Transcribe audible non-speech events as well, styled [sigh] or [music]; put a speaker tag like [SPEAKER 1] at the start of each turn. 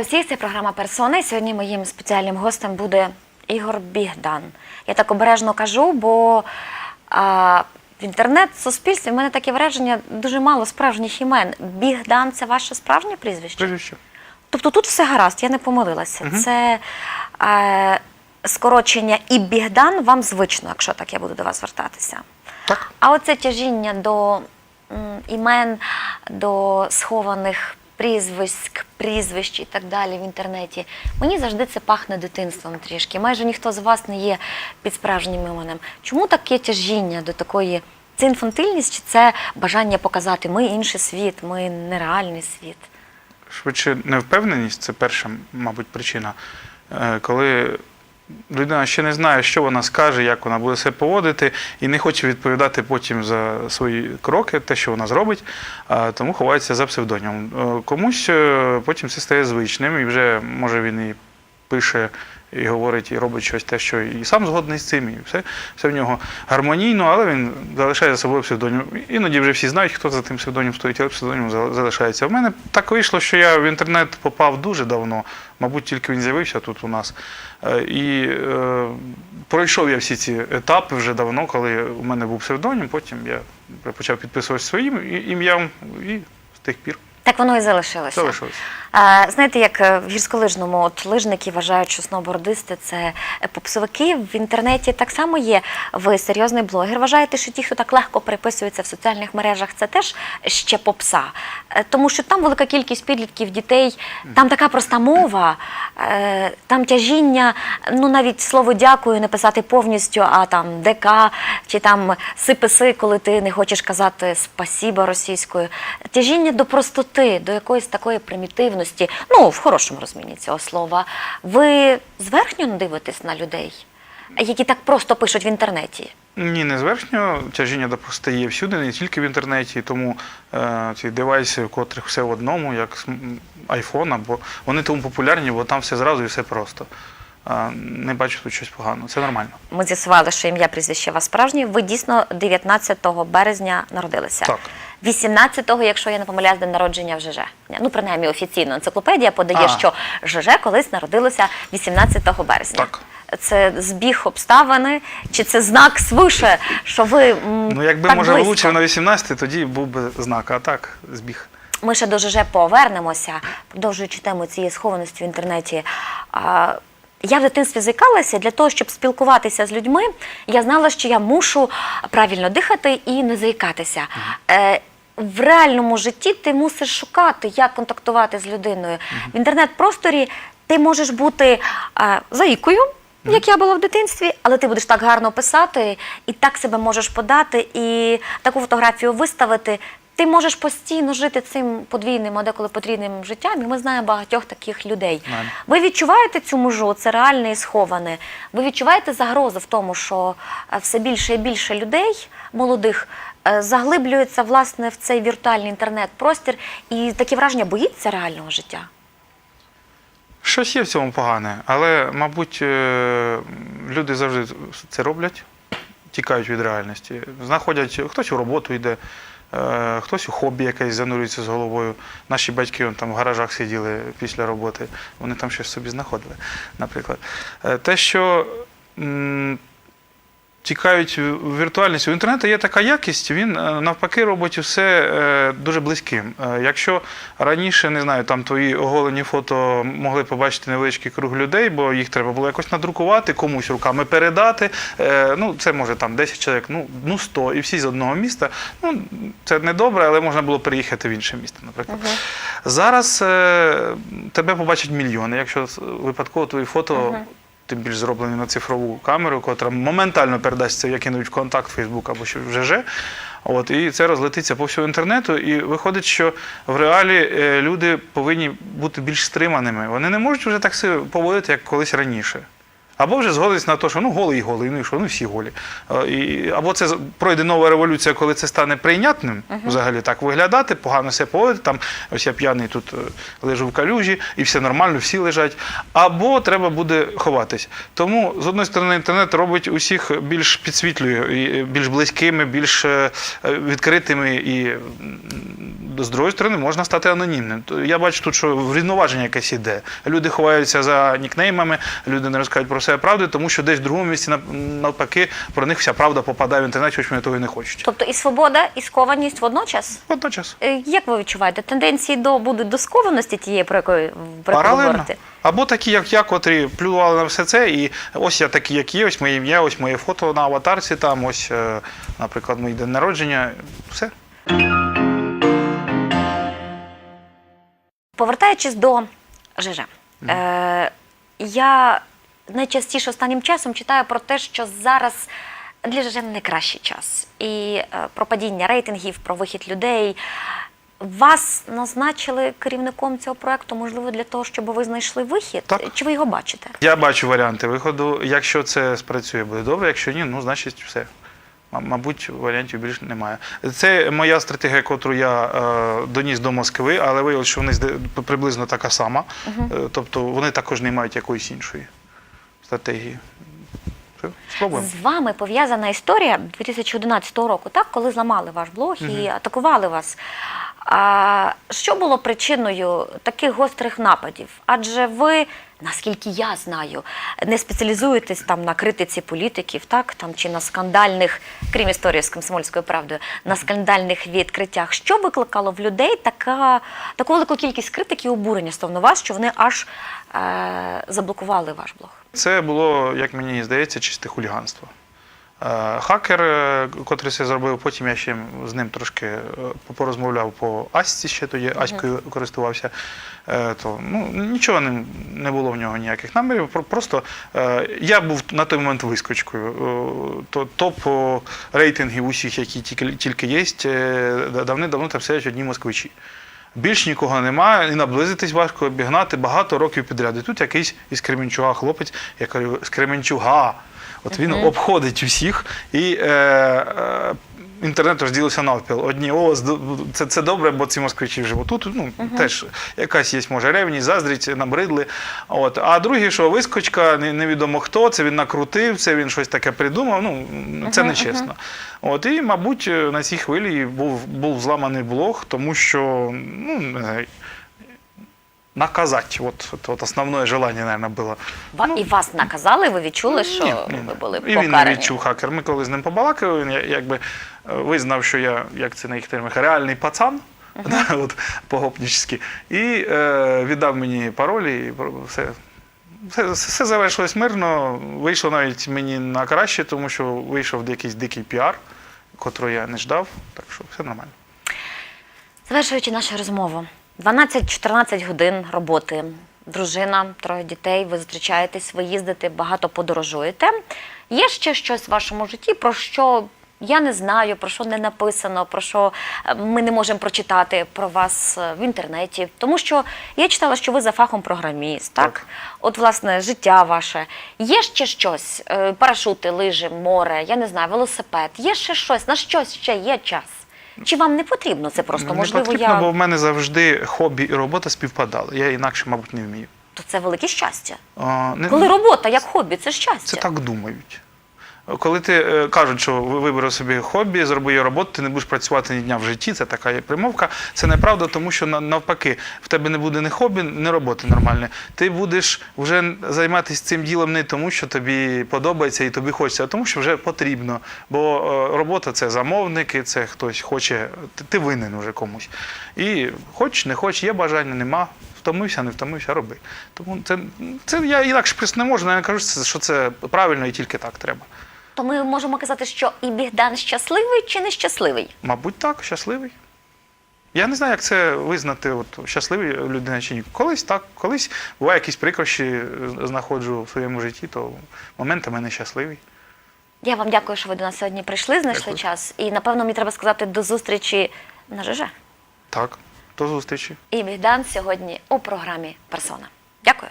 [SPEAKER 1] Вітаю всіх, це програма Персона. І сьогодні моїм спеціальним гостем буде Ігор Бігдан. Я так обережно кажу, бо а, в інтернет-суспільстві в мене таке враження дуже мало справжніх імен. Бігдан це ваше справжнє прізвище?
[SPEAKER 2] Прізвище.
[SPEAKER 1] Тобто тут все гаразд, я не помилилася. Це е, скорочення і Бігдан вам звично, якщо так я буду до вас звертатися.
[SPEAKER 2] Так.
[SPEAKER 1] А оце тяжіння до м, імен, до схованих прізвиськ, прізвищ і так далі в інтернеті. Мені завжди це пахне дитинством трішки. Майже ніхто з вас не є під справжнім іменем. Чому таке тяжіння до такої? Це інфантильність чи це бажання показати ми інший світ, ми нереальний світ?
[SPEAKER 2] Швидше невпевненість це перша, мабуть, причина. Е, Коли людина ще не знає, що вона скаже, як вона буде себе поводити, і не хоче відповідати потім за свої кроки, те, що вона зробить, тому ховається за псевдонімом. Е, Комусь е, потім це стає звичним, і вже може він і пише. І говорить, і робить щось те, що і сам згодний з цим, і все, все в нього гармонійно, але він залишає за собою псевдонім. Іноді вже всі знають, хто за тим псевдонімом стоїть, але псевдонім залишається. В мене так вийшло, що я в інтернет попав дуже давно, мабуть, тільки він з'явився тут у нас. Е, І е, пройшов я всі ці етапи вже давно, коли у мене був псевдонім, потім я почав підписувати своїм ім'ям і з тих пір
[SPEAKER 1] Так воно і залишилося.
[SPEAKER 2] залишилося.
[SPEAKER 1] Знаєте, як е, в гірськолижному от лижники вважають, що сноубордисти це попсовики. В інтернеті так само є. Ви серйозний блогер. Вважаєте, що ті, хто так легко переписується в соціальних мережах, це теж ще попса. Е, Тому що там велика кількість підлітків, дітей, там така проста мова, е, там тяжіння, ну навіть слово дякую не писати повністю, а там ДК чи там сиписи, коли ти не хочеш казати спасіба російською. Тяжіння до простоти, до якоїсь такої примітивності, ну в хорошому розумінні цього слова. Ви зверхньо дивитесь на людей, які так просто пишуть в інтернеті.
[SPEAKER 2] Ні, не зверхньо. Тяжіння до є всюди, не тільки в інтернеті. Тому е, ці девайси, у котрих все в одному, як iPhone, або вони тому популярні, бо там все зразу і все просто. Не бачу тут щось поганого. Це нормально.
[SPEAKER 1] Ми з'ясували, що ім'я прізвище вас справжнє. Ви дійсно 19 березня народилися.
[SPEAKER 2] Так.
[SPEAKER 1] 18-го, якщо я не помиляюсь, день народження в ЖЖ. Ну, принаймні офіційно енциклопедія подає,
[SPEAKER 2] А.
[SPEAKER 1] що ЖЖ колись народилося 18 березня.
[SPEAKER 2] Так.
[SPEAKER 1] Це збіг обставини, чи це знак свише, що ви м,
[SPEAKER 2] Ну, якби
[SPEAKER 1] так
[SPEAKER 2] може
[SPEAKER 1] близько?
[SPEAKER 2] влучив на 18, тоді був би знак, а так збіг.
[SPEAKER 1] Ми ще до ЖЖ повернемося, продовжуючи тему цієї схованості в інтернеті. А, Я в дитинстві зикалася для того, щоб спілкуватися з людьми. Я знала, що я мушу правильно дихати і не заїкатися. Е, В реальному житті ти мусиш шукати, як контактувати з людиною. В інтернет-просторі ти можеш бути е, заїкою, як я була в дитинстві, але ти будеш так гарно писати, і так себе можеш подати, і таку фотографію виставити. Ти можеш постійно жити цим подвійним, а деколи потрійним життям, і ми знаємо багатьох таких людей. Ви відчуваєте цю межу, це реальне і сховане. Ви відчуваєте загрозу в тому, що е, все більше і більше людей молодих е, заглиблюються власне в цей віртуальний інтернет-простір, і таке враження боїться реального життя.
[SPEAKER 2] Щось є в цьому погане, але, мабуть, е, люди завжди це роблять, тікають від реальності. Знаходять, хтось у роботу йде, е, хтось у хобі якесь занурюється з головою. Наші батьки вон, там в гаражах сиділи після роботи, вони там щось собі знаходили, наприклад. Те, що тікають в віртуальність. У інтернету є така якість, він е, навпаки робить все е, дуже близьким. Е, Якщо раніше, не знаю, там твої оголені фото могли побачити невеличкий круг людей, бо їх треба було якось надрукувати, комусь руками передати. Ну, це може там 10 чоловік, ну, ну 100, і всі з одного міста. Ну, це не добре, але можна було переїхати в інше місто, наприклад. Зараз е, тебе побачать мільйони, якщо випадково твої фото. Тим більш зроблені на цифрову камеру, котра моментально передасться як кинуть в контакт Фейсбук або що в ЖЖ. От, і це розлетиться по всьому інтернету. І виходить, що в реалі е, люди повинні бути більш стриманими. Вони не можуть вже так поводити, як колись раніше. Або вже згодиться на те, що ну голий і голий, ну і що, ну всі голі. Е, І, або це пройде нова революція, коли це стане прийнятним, взагалі так виглядати, погано себе поводити. Там ось я п'яний тут е, лежу в калюжі, і все нормально, всі лежать. Або треба буде ховатись. Тому, з одної сторони, інтернет робить усіх більш підсвітлює, більш близькими, більш е, відкритими і з другої сторони можна стати анонімним. Я бачу тут, що врівноваження якесь іде. Люди ховаються за нікнеймами, люди не розказують про себе правди, тому що десь в другому місці навпаки про них вся правда попадає в інтернет, хоч вони того і не хочуть.
[SPEAKER 1] Тобто і свобода, і скованість водночас.
[SPEAKER 2] Водночас.
[SPEAKER 1] Е, Як ви відчуваєте, тенденції до будуть до скованості тієї, про яку, про ви говорите?
[SPEAKER 2] Або такі, як я, котрі плювали на все це, і ось я такий, як є, ось моє ім'я, ось моє фото на аватарці, там, ось, е, наприклад, мій день народження. Все.
[SPEAKER 1] Повертаючись до ЖЖ, е, я найчастіше останнім часом читаю про те, що зараз для ЖЖ не найкращий час. І е, про падіння рейтингів, про вихід людей. Вас назначили керівником цього проекту, можливо, для того, щоб ви знайшли вихід?
[SPEAKER 2] Так.
[SPEAKER 1] Чи ви його бачите?
[SPEAKER 2] Я бачу варіанти виходу. Якщо це спрацює, буде добре. Якщо ні, ну значить все. Мабуть, варіантів більше немає. Це моя стратегія, яку я е, доніс до Москви, але виявилося, що вони приблизно така сама. Е, тобто вони також не мають якоїсь іншої стратегії. Спробуємо.
[SPEAKER 1] З вами пов'язана історія 2011 року, так, коли зламали ваш блог і атакували вас. А, що було причиною таких гострих нападів? Адже ви, наскільки я знаю, не спеціалізуєтесь там на критиці політиків, так там чи на скандальних, крім історії з комсомольською правдою, на скандальних відкриттях. Що викликало в людей така, таку велику кількість критики і обурення стосовно вас, що вони аж е, заблокували ваш блог?
[SPEAKER 2] Це було, як мені здається, чисте хуліганство. Е, Хакер, е, котрий це зробив, потім я ще з ним трошки е, порозмовляв по Асці, ще тоді Аською користувався. То, ну, нічого не, не було в нього ніяких намірів. Просто я був на той момент вискочкою. То, топ рейтингів усіх, які тільки, є, давним-давно там сидять одні москвичі. Більш нікого немає, і наблизитись важко обігнати багато років підряд. І тут якийсь із Кременчуга хлопець, я кажу, з Кременчуга. От він обходить усіх і е, е, інтернет розділився навпіл. Одні о, це, це добре, бо ці москвичі живуть тут. Ну, теж якась є, може, ревність, заздрість, набридли. От. А другі, що вискочка, невідомо хто, це він накрутив, це він щось таке придумав. Ну, це нечесно. От, і, мабуть, на цій хвилі був, був зламаний блог, тому що, ну, не знаю, наказати. От, от, от основне желання, мабуть, було.
[SPEAKER 1] Ва- і вас наказали, ви відчули, що ви були
[SPEAKER 2] І він не
[SPEAKER 1] покарані?
[SPEAKER 2] відчув хакер. Ми коли з ним побалакали, він я- якби е, визнав, що я, як це на їх термінах, реальний пацан. да, [laughs] от, по-гопнічськи. І е, віддав мені паролі, і про- все, все, все завершилось мирно. Вийшло навіть мені на краще, тому що вийшов якийсь дикий піар, котрого я не ждав. Так що все нормально.
[SPEAKER 1] Завершуючи нашу розмову, 12-14 годин роботи, дружина, троє дітей, ви зустрічаєтесь, ви їздите, багато подорожуєте. Є ще щось в вашому житті, про що я не знаю, про що не написано, про що е, ми не можемо прочитати про вас е, в інтернеті. Тому що я читала, що ви за фахом програміст, так?
[SPEAKER 2] Так.
[SPEAKER 1] От, власне, життя ваше. Є ще щось? Е, Парашути, лижі, море, я не знаю, велосипед. Є ще щось, на щось ще є час. Чи вам не потрібно це просто?
[SPEAKER 2] не
[SPEAKER 1] Можливо,
[SPEAKER 2] потрібно,
[SPEAKER 1] я
[SPEAKER 2] бо в мене завжди хобі і робота співпадали. Я інакше, мабуть, не вмію.
[SPEAKER 1] то це велике щастя.
[SPEAKER 2] А, не-
[SPEAKER 1] Коли робота як хобі, це щастя.
[SPEAKER 2] Це так думають. Коли ти е, кажуть, що ви вибери собі хобі, зроби її роботу, ти не будеш працювати ні дня в житті, це така є примовка. Це неправда, тому що навпаки, в тебе не буде ні хобі, ні роботи нормальної. Ти будеш вже займатися цим ділом не тому, що тобі подобається і тобі хочеться, а тому, що вже потрібно. Бо е, робота це замовники, це хтось хоче, ти, винен уже комусь. І хоч, не хоч, є бажання, нема. Втомився, не втомився, роби. Тому це, це я інакше не можу, але я кажу, що це правильно і тільки так треба.
[SPEAKER 1] То ми можемо казати, що і Бігдан щасливий чи нещасливий?
[SPEAKER 2] Мабуть, так, щасливий. Я не знаю, як це визнати, от, щасливий людина чи ні. Колись так, колись буває якісь прикрощі знаходжу в своєму житті, то моментами не щасливий.
[SPEAKER 1] Я вам дякую, що ви до нас сьогодні прийшли, знайшли
[SPEAKER 2] Дякую.
[SPEAKER 1] час. І напевно мені треба сказати до зустрічі на ЖЖ.
[SPEAKER 2] Так, до зустрічі.
[SPEAKER 1] І Бігдан сьогодні у програмі Персона. Дякую.